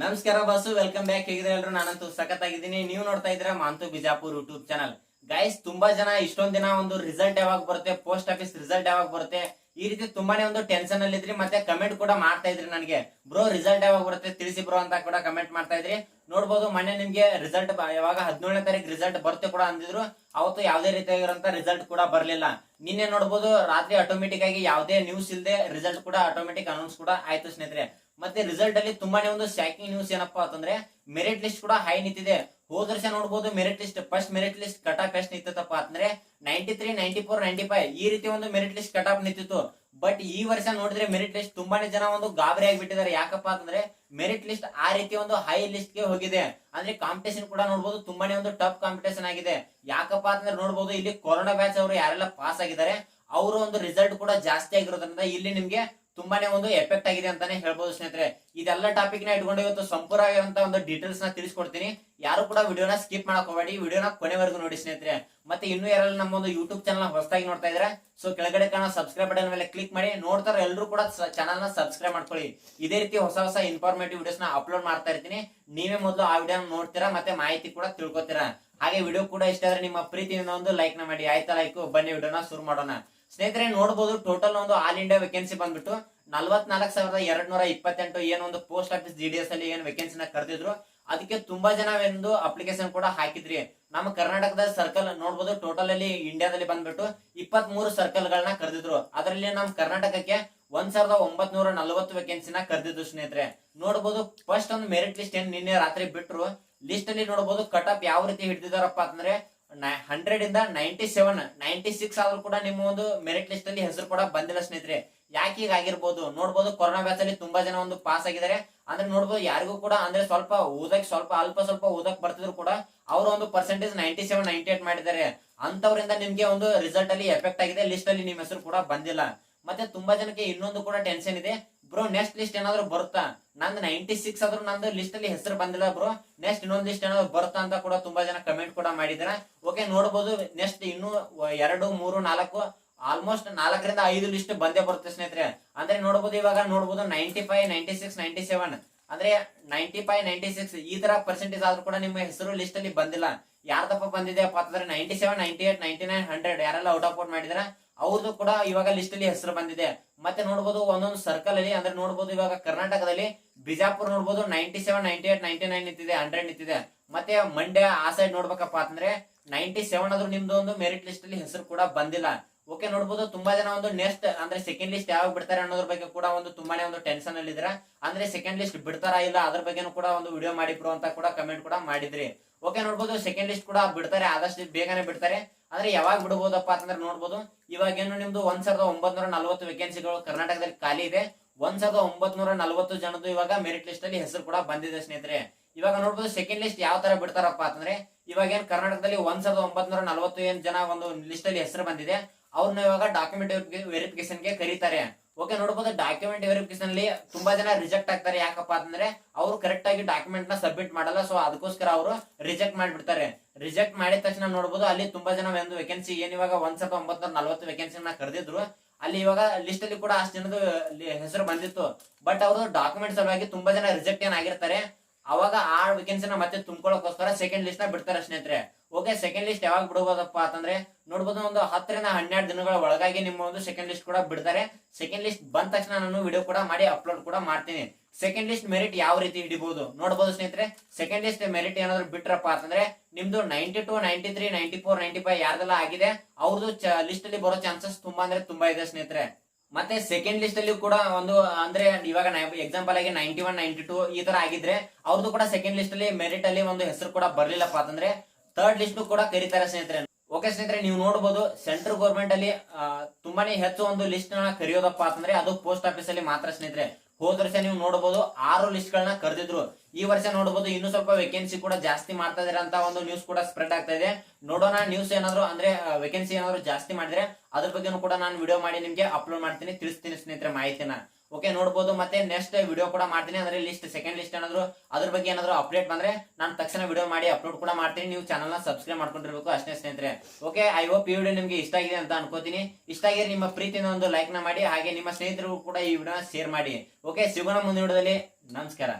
ನಮಸ್ಕಾರ boss welcome back ಹೇಗಿದ್ರೆ ಎಲ್ರು? ನಾನಂತೂ ಸಖತ್ತಾಗಿದ್ದೀನಿ. ನೀವು ನೋಡ್ತಾ ಇದ್ದೀರಾ Manthu Bijapur YouTube channel guys ತುಂಬಾ ಜನ ಇಷ್ಟೊಂದ್ ದಿನ ಒಂದು ರಿಸಲ್ಟ್ ಯಾವಾಗ ಬರುತ್ತೆ ಪೋಸ್ಟ್ ಆಫೀಸ್ ರಿಸಲ್ಟ್ ಯಾವಾಗ ಬರುತ್ತೆ, ಈ ರೀತಿ ತುಂಬಾನೇ ಒಂದು ಟೆನ್ಷನ್ ಅಲ್ಲಿ ಇದ್ರಿ, ಮತ್ತೆ ಕಮೆಂಟ್ ಕೂಡ ಮಾಡ್ತಾ ಇದ್ರಿ ನನಗೆ. ಬ್ರೋ ರಿಸಲ್ಟ್ ಯಾವಾಗ ಬರುತ್ತೆ ತಿಳಿಸಿ ಬ್ರೋ ಅಂತ ಕೂಡ ಕಮೆಂಟ್ ಮಾಡ್ತಾ ಇದ್ರಿ. ನೋಡ್ಬೋದು, ಮೊನ್ನೆ ನಿಮ್ಗೆ ರಿಸಲ್ಟ್ ಯಾವಾಗ ಹದಿನೇಳನೇ ತಾರೀಕು ರಿಸಲ್ಟ್ ಬರುತ್ತೆ ಕೂಡ ಅಂದಿದ್ರು, ಅವತ್ತು ಯಾವುದೇ ರೀತಿಯಾಗಿರುವಂತ ರಿಸಲ್ಟ್ ಕೂಡ ಬರಲಿಲ್ಲ. ನಿನ್ನೆ ನೋಡ್ಬೋದು, ರಾತ್ರಿ ಆಟೋಮೆಟಿಕ್ ಆಗಿ ಯಾವುದೇ ನ್ಯೂಸ್ ಇಲ್ಲದೆ ರಿಸಲ್ಟ್ ಕೂಡ ಆಟೋಮೆಟಿಕ್ ಅನೌನ್ಸ್ ಕೂಡ ಆಯ್ತು ಸ್ನೇಹಿತರೆ. ಮತ್ತೆ ರಿಸಲ್ಟ್ ಅಲ್ಲಿ ತುಂಬಾನೇ ಒಂದು ಶಾಕಿಂಗ್ ನ್ಯೂಸ್ ಏನಪ್ಪಾ ಅಂತಂದ್ರೆ ಮೆರಿಟ್ ಲಿಸ್ಟ್ ಕೂಡ ಹೈ ನಿಂತಿದೆ. ಹೋದ ವರ್ಷ ನೋಡಬಹುದು merit list first merit list cut off ಎಷ್ಟು ನಿಂತಪ್ಪ ಅಂದ್ರೆ ninety three ninety four ninety five ಈ ರೀತಿ ಒಂದು ಮೆರಿಟ್ ಲಿಸ್ಟ್ ಕಟ್ ಆಫ್ ನಿಂತಿತ್ತು. ಬಟ್ ಈ ವರ್ಷ ನೋಡಿದ್ರೆ ಮೆರಿಟ್ ಲಿಸ್ಟ್ ತುಂಬಾನೇ ಜನ ಒಂದು ಗಾಬರಿ ಆಗಿಬಿಟ್ಟಿದ್ದಾರೆ. ಯಾಕಪ್ಪ ಅಂತಂದ್ರೆ ಮೆರಿಟ್ ಲಿಸ್ಟ್ ಆ ರೀತಿ ಒಂದು ಹೈ ಲಿಸ್ಟ್ಗೆ ಹೋಗಿದೆ. ಅಂದ್ರೆ ಕಾಂಪಿಟೇಷನ್ ಕೂಡ ನೋಡಬಹುದು ತುಂಬಾನೇ ಒಂದು ಟಫ್ ಕಾಂಪಿಟೇಷನ್ ಆಗಿದೆ. ಯಾಕಪ್ಪ ಅಂತಂದ್ರೆ ನೋಡಬಹುದು ಇಲ್ಲಿ ಕೊರೋನಾ ಬ್ಯಾಚ್ ಅವರು ಯಾರೆಲ್ಲ ಪಾಸ್ ಆಗಿದ್ದಾರೆ, ಅವರ ಒಂದು ರಿಸಲ್ಟ್ ಕೂಡ ಜಾಸ್ತಿ ಆಗಿರೋದ್ರಿಂದ ಇಲ್ಲಿ ನಿಮ್ಗೆ ತುಂಬಾನೇ ಒಂದು ಎಫೆಕ್ಟ್ ಆಗಿದೆ ಅಂತಾನೆ ಹೇಳ್ಬೋದು ಸ್ನೇಹಿತರೆ. ಇದೆಲ್ಲ ಟಾಪಿಕ್ನ ಇಟ್ಕೊಂಡು ಇವತ್ತು ಸಂಪೂರ್ಣವಾಗಿರುವಂತ ಒಂದು ಡೀಟೇಲ್ಸ್ನ ತಿಳಿಸ್ಕೊಡ್ತೀನಿ. ಯಾರು ಕೂಡ ವಿಡಿಯೋನ ಸ್ಕಿಪ್ ಮಾಡಕ್ ಹೋಗಬೇಡಿ ವಿಡಿಯೋನ ಕೊನೆವರೆಗೂ ನೋಡಿ ಸ್ನೇಹಿತರೆ. ಮತ್ತೆ ಇನ್ನೂ ಯಾರೆಲ್ಲ ನಮ್ಮ ಒಂದು ಯೂಟ್ಯೂಬ್ ಚಾನಲ್ ಹೊಸದಾಗಿ ನೋಡ್ತಾ ಇದ್ರೆ ಸೊ ಕೆಳಗಡೆ ಕಾಣೋ ಸಬ್ಸ್ಕ್ರೈಬ್ ಬಟನ್ ಮೇಲೆ ಕ್ಲಿಕ್ ಮಾಡಿ. ನೋಡ್ತಾರೆ ಎಲ್ಲರೂ ಕೂಡ ಚಾನಲ್ನ ಸಬ್ಸ್ಕ್ರೈಬ್ ಮಾಡ್ಕೊಳ್ಳಿ. ಇದೇ ರೀತಿ ಹೊಸ ಹೊಸ ಇನ್ಫಾರ್ಮೇಟಿವ್ ವಿಡಿಯೋಸ್ನ ಅಪ್ಲೋಡ್ ಮಾಡ್ತಾ ಇರ್ತೀನಿ. ನೀವೇ ಮೊದಲು ಆ ವಿಡಿಯೋ ನೋಡ್ತೀರಾ, ಮತ್ತೆ ಮಾಹಿತಿ ಕೂಡ ತಿಳ್ಕೊತೀರಾ. ಹಾಗೆ ವಿಡಿಯೋ ಕೂಡ ಇಷ್ಟ ಆದ್ರೆ ನಿಮ್ಮ ಪ್ರೀತಿಯಿಂದ ಒಂದು ಲೈಕ್ನ ಮಾಡಿ. ಆಯ್ತಾ ಲೈಕ್ ಬನ್ನಿ, ವಿಡಿಯೋನ ಶುರು ಮಾಡೋಣ. ಸ್ನೇಹಿತರೆ ನೋಡಬಹುದು ಟೋಟಲ್ ಒಂದು ಆಲ್ ಇಂಡಿಯಾ ವೇಕೆನ್ಸಿ ಬಂದ್ಬಿಟ್ಟು ನಲ್ವತ್ನಾಲ್ಕು ಸಾವಿರದ ಎರಡ್ ನೂರ ಇಪ್ಪತ್ತೆಂಟು ಏನೊಂದು post office G D S ಅಲ್ಲಿ ಏನು ವೇಕೆನ್ಸಿನ ಕರೆದಿದ್ರು. ಅದಕ್ಕೆ ತುಂಬಾ ಜನ ಒಂದು ಅಪ್ಲಿಕೇಶನ್ ಕೂಡ ಹಾಕಿದ್ರಿ. ನಮ್ಮ ಕರ್ನಾಟಕದ ಸರ್ಕಲ್ ನೋಡಬಹುದು ಟೋಟಲ್ ಅಲ್ಲಿ ಇಂಡಿಯಾದಲ್ಲಿ ಬಂದ್ಬಿಟ್ಟು ಇಪ್ಪತ್ ಮೂರು ಸರ್ಕಲ್ ಗಳನ್ನ ಕರೆದಿದ್ರು. ಅದರಲ್ಲಿ ನಮ್ಮ ಕರ್ನಾಟಕಕ್ಕೆ ಒಂದ್ ಸಾವಿರದ ಒಂಬತ್ ನೂರ ನಲವತ್ತು ವೇಕೆನ್ಸಿನ ಕರೆದಿದ್ರು ಸ್ನೇಹಿತರೆ. ನೋಡಬಹುದು ಫಸ್ಟ್ ಒಂದು ಮೆರಿಟ್ ಲಿಸ್ಟ್ ಏನ್ ನಿನ್ನೆ ರಾತ್ರಿ ಬಿಟ್ರು. ಲಿಸ್ಟ್ ಅಲ್ಲಿ ನೋಡಬಹುದು ಕಟ್ ಆಫ್ ಯಾವ ರೀತಿ ಹಿಡಿದಿದಾರಪ್ಪ ಅಂತಂದ್ರೆ ಹಂಡ್ರೆಡ್ ಇಂದ ನೈಂಟಿ ಸೆವೆನ್ ನೈಂಟಿ ಸಿಕ್ಸ್ ಆದ್ರೂ ಕೂಡ ನಿಮ್ಮ ಒಂದು ಮೆರಿಟ್ ಲಿಸ್ಟ್ ಅಲ್ಲಿ ಹೆಸರು ಕೂಡ ಬಂದಿಲ್ಲ ಸ್ನೇಹಿತರೆ. ಯಾಕೆ ಈಗ ಆಗಿರ್ಬೋದು? ನೋಡ್ಬೋದು ಕೊರೋನಾ ಬ್ಯಾಚ್ ಅಲ್ಲಿ ತುಂಬಾ ಜನ ಒಂದು ಪಾಸ್ ಆಗಿದ್ದಾರೆ. ಅಂದ್ರೆ ನೋಡ್ಬೋದು ಯಾರಿಗೂ ಕೂಡ ಅಂದ್ರೆ ಸ್ವಲ್ಪ ಓದಕ್ ಸ್ವಲ್ಪ ಅಲ್ಪ ಸ್ವಲ್ಪ ಓದಕ್ ಬರ್ತಿದ್ರು ಕೂಡ ಅವ್ರ ಒಂದು percentage ninety seven ninety eight ಮಾಡಿದ್ದಾರೆ. ಅಂತವರಿಂದ ನಿಮ್ಗೆ ಒಂದು ರಿಸಲ್ಟ್ ಅಲ್ಲಿ ಎಫೆಕ್ಟ್ ಆಗಿದೆ. ಲಿಸ್ಟ್ ಅಲ್ಲಿ ನಿಮ್ಮ ಹೆಸರು ಕೂಡ ಬಂದಿಲ್ಲ. ಮತ್ತೆ ತುಂಬಾ ಜನಕ್ಕೆ ಇನ್ನೊಂದು ಕೂಡ ಟೆನ್ಷನ್ ಇದೆ. ಬ್ರೋ ನೆಕ್ಸ್ಟ್ ಲಿಸ್ಟ್ ಏನಾದ್ರು ಬರುತ್ತಾ ನಂದು ನೈಂಟಿ ಸಿಕ್ಸ್ ಆದ್ರೂ ನಂದು ಲಿಸ್ಟ್ ಅಲ್ಲಿ ಹೆಸರು ಬಂದಿಲ್ಲ ಬ್ರೋ ನೆಕ್ಸ್ಟ್ ಇನ್ನೊಂದು ಲಿಸ್ಟ್ ಏನಾದ್ರು ಬರುತ್ತಾ ಅಂತ ಕೂಡ ತುಂಬಾ ಜನ ಕಮೆಂಟ್ ಕೂಡ ಮಾಡಿದಾರೆ ಓಕೆ ನೋಡಬಹುದು ನೆಕ್ಸ್ಟ್ ಇನ್ನು ಎರಡು ಮೂರು ನಾಲ್ಕು ಆಲ್ಮೋಸ್ಟ್ ನಾಲ್ಕರಿಂದ ಐದು ಲಿಸ್ಟ್ ಬಂದೇ ಬರುತ್ತೆ ಸ್ನೇಹಿತರೆ ಅಂದ್ರೆ ನೋಡಬಹುದು ಇವಾಗ ನೋಡಬಹುದು ninety five ninety six ninety seven ಅಂದ್ರೆ ನೈಂಟಿ ಫೈವ್ ನೈಂಟಿ ಸಿಕ್ಸ್ ಈ ತರ ಪರ್ಸೆಂಟೇಜ್ ಆದ್ರೂ ಕೂಡ ನಿಮ್ಮ ಹೆಸರು ಲಿಸ್ಟ್ ಅಲ್ಲಿ ಬಂದಿಲ್ಲ ಯಾರ್ದಪ್ಪ ಬಂದಿದೆ ಅಂತಂದ್ರೆ ninety seven ninety eight ninety nine hundred ಯಾರೆಲ್ಲ ಔಟ್ ಆಫ್ ಔಟ್ ಮಾಡಿದಾರೆ ಅವ್ರದ್ದು ಕೂಡ ಇವಾಗ ಲಿಸ್ಟ್ ಅಲ್ಲಿ ಹೆಸರು ಬಂದಿದೆ. ಮತ್ತೆ ನೋಡಬಹುದು ಒಂದೊಂದು ಸರ್ಕಲ್ ಅಲ್ಲಿ, ಅಂದ್ರೆ ನೋಡಬಹುದು ಇವಾಗ ಕರ್ನಾಟಕದಲ್ಲಿ ಬಿಜಾಪುರ್ ನೋಡಬಹುದು ninety seven ninety eight ninety nine ನಿಂತಿದೆ ಹಂಡ್ರೆಡ್ ನಿಂತಿದೆ. ಮತ್ತೆ ಮಂಡ್ಯ ಆ ಸೈಡ್ ನೋಡ್ಬೇಕಪ್ಪ ಅಂದ್ರೆ ನೈಂಟಿ ಸೆವೆನ್ ಆದ್ರೂ ನಿಮ್ದು ಒಂದು ಮೆರಿಟ್ ಲಿಸ್ಟ್ ಅಲ್ಲಿ ಹೆಸರು ಕೂಡ ಬಂದಿಲ್ಲ. ಓಕೆ ನೋಡಬಹುದು ತುಂಬಾ ಜನ ಒಂದು ನೆಕ್ಸ್ಟ್ ಅಂದ್ರೆ ಸೆಕೆಂಡ್ ಲಿಸ್ಟ್ ಯಾವಾಗ ಬಿಡ್ತಾರೆ ಅನ್ನೋದ್ರ ಬಗ್ಗೆ ಕೂಡ ಒಂದು ತುಂಬಾನೇ ಒಂದು ಟೆನ್ಷನ್ ಅಲ್ಲಿ ಇದ್ರ ಅಂದ್ರೆ ಸೆಕೆಂಡ್ ಲಿಸ್ಟ್ ಬಿಡ್ತಾರಾ ಇಲ್ಲ ಅದ್ರ ಬಗ್ಗೆನೂ ಕೂಡ ಒಂದು ವಿಡಿಯೋ ಮಾಡಿ ಅಂತ ಕೂಡ ಕಮೆಂಟ್ ಕೂಡ ಮಾಡಿದ್ರಿ. ಓಕೆ ನೋಡಬಹುದು ಸೆಕೆಂಡ್ ಲಿಸ್ಟ್ ಕೂಡ ಬಿಡ್ತಾರೆ, ಆದಷ್ಟು ಬೇಗನೆ ಬಿಡ್ತಾರೆ. ಅಂದ್ರೆ ಯಾವಾಗ ಬಿಡಬಹುದಪ್ಪ ಅಂತಂದ್ರೆ ನೋಡ್ಬೋದು. ಇವಾಗ ಏನು ನಿಮ್ದು ಒಂದ್ ಸಾವಿರದ ಒಂಬತ್ನೂರ ನಲ್ವತ್ತು ವೇಕೆನ್ಸಿಗಳು ಕರ್ನಾಟಕದಲ್ಲಿ ಖಾಲಿ ಇದೆ. ಒಂದ್ ಸಾವಿರದ ಒಂಬತ್ನೂರ ನಲವತ್ತು ಜನದ್ದು ಇವಾಗ ಮೆರಿಟ್ ಲಿಸ್ಟ್ ಅಲ್ಲಿ ಹೆಸರು ಕೂಡ ಬಂದಿದೆ ಸ್ನೇಹಿತರೆ. ಇವಾಗ ನೋಡ್ಬೋದು ಸೆಕೆಂಡ್ ಲಿಸ್ಟ್ ಯಾವ ತರ ಬಿಡ್ತಾರಪ್ಪ ಅಂತಂದ್ರೆ, ಇವಾಗ ಏನ್ ಕರ್ನಾಟಕದಲ್ಲಿ ಒಂದ್ ಸಾವಿರದ ಒಂಬತ್ನೂರ ನಲ್ವತ್ತು ಏನ್ ಜನ ಒಂದು ಲಿಸ್ಟ್ ಅಲ್ಲಿ ಹೆಸರು ಬಂದಿದೆ. ಅವ್ರನ್ನ ಇವಾಗ ಡಾಕ್ಯುಮೆಂಟ್ ವೆರಿಫಿಕೇಶನ್ಗೆ ಕರೀತಾರೆ. ಓಕೆ ನೋಡಬಹುದು ಡಾಕ್ಯುಮೆಂಟ್ ವೆರಿಫಿಕೇಶನ್ ಅಲ್ಲಿ ತುಂಬಾ ಜನ ರಿಜೆಕ್ಟ್ ಆಗ್ತಾರೆ. ಯಾಕಪ್ಪ ಅಂದ್ರೆ ಅವರು ಕರೆಕ್ಟ್ ಆಗಿ ಡಾಕ್ಯುಮೆಂಟ್ನ ಸಬ್ಮಿಟ್ ಮಾಡಲ್ಲ ಸೊ ಅದಕ್ಕೋಸ್ಕರ ಅವರು ರಿಜೆಕ್ಟ್ ಮಾಡಿಬಿಡ್ತಾರೆ. ರಿಜೆಕ್ಟ್ ಮಾಡಿದ ತಕ್ಷಣ ನೋಡಬಹುದು ಅಲ್ಲಿ ತುಂಬಾ ಜನ ಒಂದು ವೇಕೆನ್ಸಿ ಏನ್ ಇವಾಗ ಒಂದ್ ಸಾವಿರದ ಒಂಬತ್ನೂರ ನಲ್ವತ್ತು ವೇಕೆನ್ಸಿ ಕರೆದಿದ್ರು. ಅಲ್ಲಿ ಇವಾಗ ಲಿಸ್ಟ್ ಅಲ್ಲಿ ಕೂಡ ಅಷ್ಟು ಜನದ ಹೆಸರು ಬಂದಿತ್ತು. ಬಟ್ ಅವರು ಡಾಕ್ಯುಮೆಂಟ್ ಸಲುವಾಗಿ ತುಂಬಾ ಜನ ರಿಜೆಕ್ಟ್ ಏನಾಗಿರ್ತಾರೆ ಅವಾಗ ಆ ವೇಕೆನ್ಸಿನ ಮತ್ತೆ ತುಂಬ್ಕೊಳ್ಳೋಕೋಸ್ಕರ ಸೆಕೆಂಡ್ ಲಿಸ್ಟ್ನ ಬಿಡ್ತಾರೆ ಸ್ನೇಹಿತರೆ. ಓಕೆ ಸೆಕೆಂಡ್ ಲಿಸ್ಟ್ ಯಾವಾಗ ಬಿಡಬಹುದಪ್ಪ ಅಂತಂದ್ರೆ ನೋಡಬಹುದು ಒಂದು ಹತ್ತರಿಂದ ಹನ್ನೆರಡು ದಿನಗಳ ಒಳಗಾಗಿ ನಿಮ್ಮ ಒಂದು ಸೆಕೆಂಡ್ ಲಿಸ್ಟ್ ಕೂಡ ಬಿಡ್ತಾರೆ. ಸೆಕೆಂಡ್ ಲಿಸ್ಟ್ ಬಂದ ತಕ್ಷಣ ನಾನು ವಿಡಿಯೋ ಕೂಡ ಮಾಡಿ ಅಪ್ಲೋಡ್ ಕೂಡ ಮಾಡ್ತೀನಿ. ಸೆಕೆಂಡ್ ಲಿಸ್ಟ್ ಮೆರಿಟ್ ಯಾವ ರೀತಿ ಹಿಡಿಬಹುದು ನೋಡಬಹುದು ಸ್ನೇಹಿತರೆ. ಸೆಕೆಂಡ್ ಲಿಸ್ಟ್ ಮೆರಿಟ್ ಏನಾದ್ರು ಬಿಟ್ರಪ್ಪ ಅಂತಂದ್ರೆ ನಿಮ್ದು ninety two ninety three ninety four ninety five ಯಾರ್ದೆಲ್ಲ ಆಗಿದೆ ಅವ್ರದ್ದು ಲಿಸ್ಟ್ ಅಲ್ಲಿ ಬರೋ ಚಾನ್ಸಸ್ ತುಂಬಾ ಅಂದ್ರೆ ತುಂಬಾ ಇದೆ ಸ್ನೇಹಿತರೆ. ಮತ್ತೆ ಸೆಕೆಂಡ್ ಲಿಸ್ಟ್ ಅಲ್ಲಿ ಕೂಡ ಒಂದು, ಅಂದ್ರೆ ಇವಾಗ ಎಕ್ಸಾಂಪಲ್ ಆಗಿ ನೈಂಟಿ ಒನ್ ನೈಂಟಿ ಟೂ ಈ ತರ ಆಗಿದ್ರೆ ಅವ್ರದ್ದು ಕೂಡ ಸೆಕೆಂಡ್ ಲಿಸ್ಟ್ ಅಲ್ಲಿ ಮೆರಿಟ್ ಅಲ್ಲಿ ಒಂದು ಹೆಸರು ಕೂಡ ಬರ್ಲಿಲ್ಲಪ್ಪ ಅಂತಂದ್ರೆ ಥರ್ಡ್ ಲಿಸ್ಟ್ ಕೂಡ ಕರೀತಾರೆ ಸ್ನೇಹಿತರೆ. ಓಕೆ ಸ್ನೇಹಿತರೆ, ನೀವು ನೋಡಬಹುದು ಸೆಂಟ್ರಲ್ ಗೌರ್ಮೆಂಟ್ ಅಲ್ಲಿ ತುಂಬಾನೇ ಹೆಚ್ಚು ಒಂದು ಲಿಸ್ಟ್ನ ಕರೆಯೋದಪ್ಪ ಅಂತಂದ್ರೆ ಅದು ಪೋಸ್ಟ್ ಆಫೀಸ್ ಅಲ್ಲಿ ಮಾತ್ರ ಸ್ನೇಹಿತರೆ. ಹೋದ ವರ್ಷ ನೀವು ನೋಡಬಹುದು ಆರು ಲಿಸ್ಟ್ ಗಳನ್ನ ಕರೆದಿದ್ರು. ಈ ವರ್ಷ ನೋಡಬಹುದು ಇನ್ನು ಸ್ವಲ್ಪ ವೇಕೆನ್ಸಿ ಕೂಡ ಜಾಸ್ತಿ ಮಾಡ್ತಾ ಇದಾರೆ ಅಂತ ಒಂದು ನ್ಯೂಸ್ ಕೂಡ ಸ್ಪ್ರೆಡ್ ಆಗ್ತಾ ಇದೆ. ನೋಡೋಣ ನ್ಯೂಸ್ ಏನಾದ್ರು ಅಂದ್ರೆ ವೇಕೆನ್ಸಿ ಏನಾದ್ರು ಜಾಸ್ತಿ ಮಾಡಿದ್ರೆ ಅದ್ರ ಬಗ್ಗೆನೂ ಕೂಡ ನಾನು ವಿಡಿಯೋ ಮಾಡಿ ನಿಮ್ಗೆ ಅಪ್ಲೋಡ್ ಮಾಡ್ತೀನಿ, ತಿಳಿಸ್ತೀನಿ ಸ್ನೇಹಿತರೆ ಮಾಹಿತಿನ ಓಕೆ ನೋಡ್ಬೋದು. ಮತ್ತೆ ನೆಕ್ಸ್ಟ್ ವಿಡಿಯೋ ಕೂಡ ಮಾಡ್ತೀನಿ. ಅಂದ್ರೆ ಲಿಸ್ಟ್ ಸೆಕೆಂಡ್ ಲಿಸ್ಟ್ ಏನಾದ್ರು, ಅದ್ರ ಬಗ್ಗೆ ಏನಾದ್ರು ಅಪ್ಡೇಟ್ ಬಂದ್ರೆ ನಾನು ತಕ್ಷಣ ವಿಡಿಯೋ ಮಾಡಿ ಅಪ್ಲೋಡ್ ಕೂಡ ಮಾಡ್ತೀನಿ. ನೀವು ಚಾನಲ್ನ ಸಬ್ಸ್ಕ್ರೈಬ್ ಮಾಡ್ಕೊಂಡಿರ್ಬೇಕು ಅಷ್ಟೇ ಸ್ನೇಹಿತರೆ. ಓಕೆ ಐ ಹೋಪ್ ಈ ವಿಡಿಯೋ ನಿಮ್ಗೆ ಇಷ್ಟ ಆಗಿದೆ ಅಂತ ಅನ್ಕೋತೀನಿ. ಇಷ್ಟ ಆಗಿದೆ ನಿಮ್ಮ ಪ್ರೀತಿಯಿಂದ ಒಂದು ಲೈಕ್ನ ಮಾಡಿ, ಹಾಗೆ ನಿಮ್ಮ ಸ್ನೇಹಿತರಿಗೂ ಕೂಡ ಈ ವಿಡಿಯೋನ ಶೇರ್ ಮಾಡಿ. ಓಕೆ ಸಿಗೋಣ ಮುಂದಿನ ವಿಡಿಯೋದಲ್ಲಿ ನಮಸ್ಕಾರ.